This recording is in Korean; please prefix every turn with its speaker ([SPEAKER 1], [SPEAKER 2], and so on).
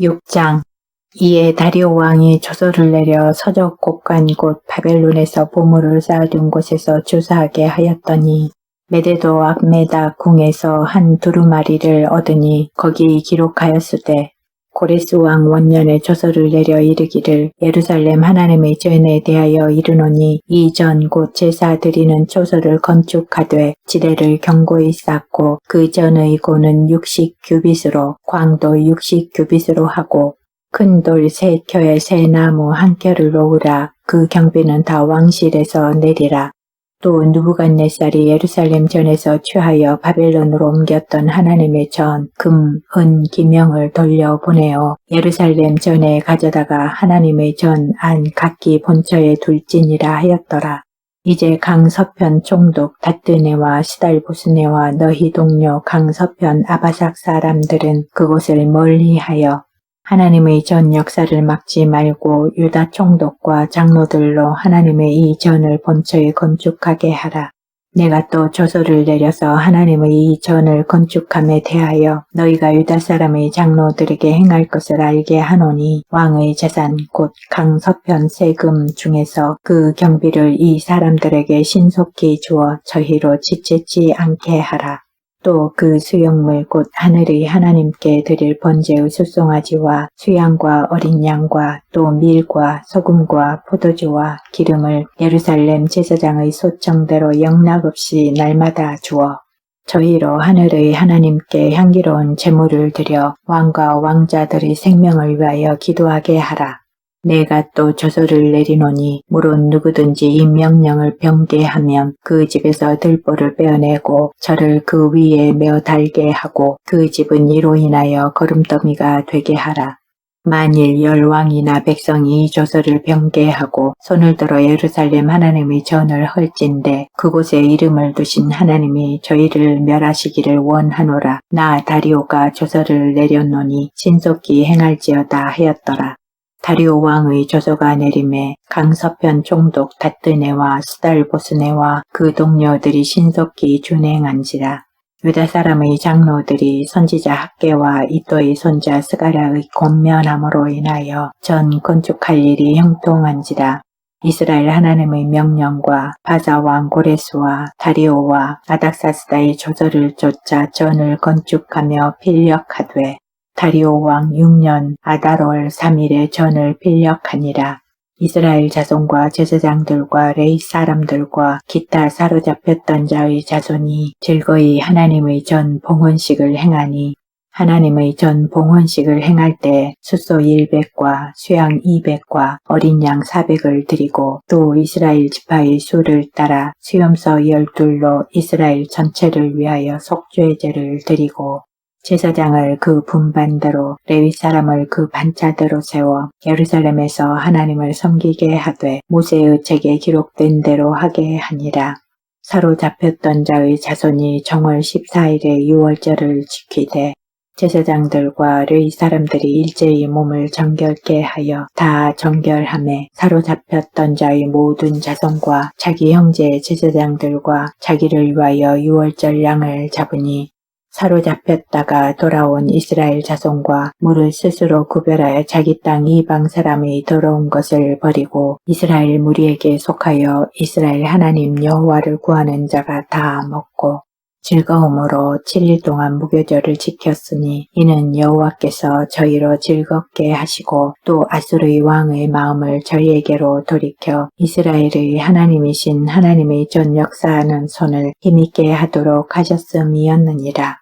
[SPEAKER 1] 6장. 이에 다리오 왕이 조서를 내려 서적 곳간 곧 바벨론에서 보물을 쌓아둔 곳에서 조사하게 하였더니 메데도 악메다 궁에서 한 두루마리를 얻으니 거기 기록하였으되 고레스 왕 원년에 조서를 내려 이르기를 예루살렘 하나님의 전에 대하여 이르노니 이전 곧 제사 드리는 초소를 건축하되 지대를 견고히 쌓고 그 전의 고는 60 규빗으로 광도 60 규빗으로 하고 큰 돌 세 켜에 새 나무 한 켜를 놓으라. 그 경비는 다 왕실에서 내리라 또 누부갓네살이 예루살렘 전에서 취하여 바벨론으로 옮겼던 하나님의 전, 금, 은, 기명을 돌려보내어 예루살렘 전에 가져다가 하나님의 전, 안, 각기 본처에 둘지니라 하였더라. 이제 강서편 총독 다뜨네와 시달보스네와 너희 동료 강서편 아바삭 사람들은 그곳을 멀리하여 하나님의 전 역사를 막지 말고 유다 총독과 장로들로 하나님의 이 전을 본처에 건축하게 하라. 내가 또 조서를 내려서 하나님의 이 전을 건축함에 대하여 너희가 유다 사람의 장로들에게 행할 것을 알게 하노니 왕의 재산 곧 강서편 세금 중에서 그 경비를 이 사람들에게 신속히 주어 저희로 지체치 않게 하라. 또 그 수용물 곧 하늘의 하나님께 드릴 번제의 수송아지와 수양과 어린 양과 또 밀과 소금과 포도주와 기름을 예루살렘 제사장의 소청대로 영락 없이 날마다 주어 저희로 하늘의 하나님께 향기로운 제물을 드려 왕과 왕자들의 생명을 위하여 기도하게 하라. 내가 또 조서를 내리노니 물론 누구든지 이 명령을 병개하면 그 집에서 들보를 빼어내고 저를 그 위에 메어 달게 하고 그 집은 이로 인하여 거름더미가 되게 하라. 만일 열왕이나 백성이 이 조서를 병개하고 손을 들어 예루살렘 하나님의 전을 헐진데 그곳에 이름을 두신 하나님이 저희를 멸하시기를 원하노라. 나 다리오가 조서를 내렸노니 신속히 행할지어다 하였더라. 다리오 왕의 조서가 내림에 강서편 총독 다뜨네와 스달보스네와 그 동료들이 신속히 준행한지라. 유다 사람의 장로들이 선지자 학계와 이또의 손자 스가랴의 권면함으로 인하여 전 건축할 일이 형통한지라. 이스라엘 하나님의 명령과 바자 왕 고레스와 다리오와 아닥사스다의 조서를 쫓아 전을 건축하며 필력하되 다리오 왕 6년 아달월 3일에 전을 필력하니라. 이스라엘 자손과 제사장들과 레이 사람들과 기타 사로잡혔던 자의 자손이 즐거이 하나님의 전 봉헌식을 행하니 하나님의 전 봉헌식을 행할 때 숫소 100과 수양 200과 어린 양 400을 드리고 또 이스라엘 지파의 수를 따라 수염서 12로 이스라엘 전체를 위하여 속죄제를 드리고 제사장을 그 분반대로 레위 사람을 그 반차대로 세워 예루살렘에서 하나님을 섬기게 하되 모세의 책에 기록된 대로 하게 하니라. 사로잡혔던 자의 자손이 정월 14일에 유월절을 지키되 제사장들과 레위 사람들이 일제히 몸을 정결케 하여 다 정결함에 사로잡혔던 자의 모든 자손과 자기 형제 제사장들과 자기를 위하여 유월절 양을 잡으니 사로잡혔다가 돌아온 이스라엘 자손과 물을 스스로 구별하여 자기 땅 이방 사람이 더러운 것을 버리고 이스라엘 무리에게 속하여 이스라엘 하나님 여호와를 구하는 자가 다 먹고 즐거움으로 7일 동안 무교절을 지켰으니 이는 여호와께서 저희로 즐겁게 하시고 또 아수르의 왕의 마음을 저희에게로 돌이켜 이스라엘의 하나님이신 하나님의 전 역사하는 손을 힘있게 하도록 하셨음이었느니라.